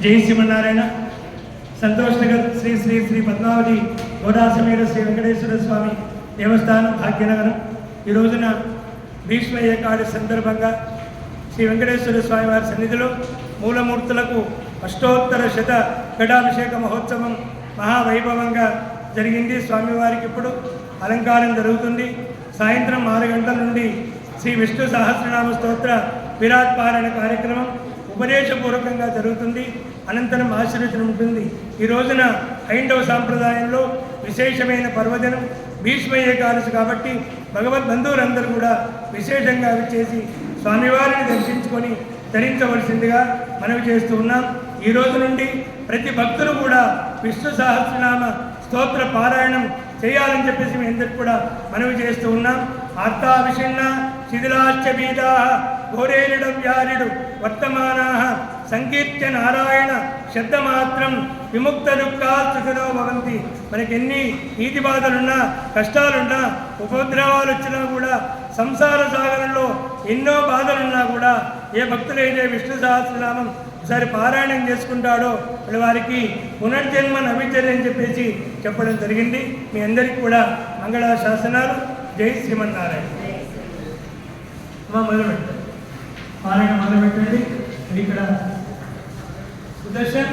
జై శ్రీమన్నారాయణ. సంతోష్ నగర్ శ్రీ శ్రీ శ్రీ పద్మావతి గోదాసమేర శ్రీ వెంకటేశ్వర స్వామి దేవస్థానం భాగ్యనగరం. ఈ రోజున భీష్మ ఏకాదశి సందర్భంగా శ్రీ వెంకటేశ్వర స్వామి వారి సన్నిధిలో మూలమూర్తులకు అష్టోత్తర శత ఘటాభిషేక మహోత్సవం మహావైభవంగా జరిగింది. స్వామివారికి ఇప్పుడు అలంకారం జరుగుతుంది. సాయంత్రం ఆరు గంటల నుండి శ్రీ విష్ణు సహస్రనామ స్తోత్ర విరాట్ పారాయణ కార్యక్రమం ఉపదేశపూర్వకంగా జరుగుతుంది. అనంతరం ఆశీర్వచనం ఉంటుంది. ఈ రోజున హైందవ సాంప్రదాయంలో విశేషమైన పర్వదినం భీష్మ ఏకాదశి కాబట్టి భగవద్ బంధువులందరూ కూడా విశేషంగా విచ్చేసి స్వామివారిని దర్శించుకొని ధరించవలసిందిగా మనవి చేస్తూ ఉన్నాం. ఈ రోజు నుండి ప్రతి భక్తులు కూడా విష్ణు సహస్రనామ స్తోత్ర పారాయణం చేయాలని చెప్పేసి మేము కూడా మనవి చేస్తూ ఉన్నాం. ఆర్తా విషిన్న శిథిలాశ్చ ఘోరేరుడ వ్యారిడు వర్తమానా సంకీర్త్య నారాయణ శబ్దమాత్రం విముక్త దుఃఖాస్తుతిలో భవంతి. మనకి ఎన్ని నీతి బాధలున్నా కష్టాలున్నా ఉపద్రవాలు వచ్చినా కూడా సంసార సాగరంలో ఎన్నో బాధలున్నా కూడా ఏ భక్తులైతే విష్ణు సహస్రనామం ఒకసారి పారాయణం చేసుకుంటాడో వారికి పునర్జన్మ నవిచర్య అని చెప్పేసి చెప్పడం జరిగింది. మీ అందరికీ కూడా మంగళ శాసనాలు జై శ్రీమన్నారాయణ మొదలు పెట్టండి పారాయణ మొదలు పెట్టండి ఇక్కడ సుదర్శన్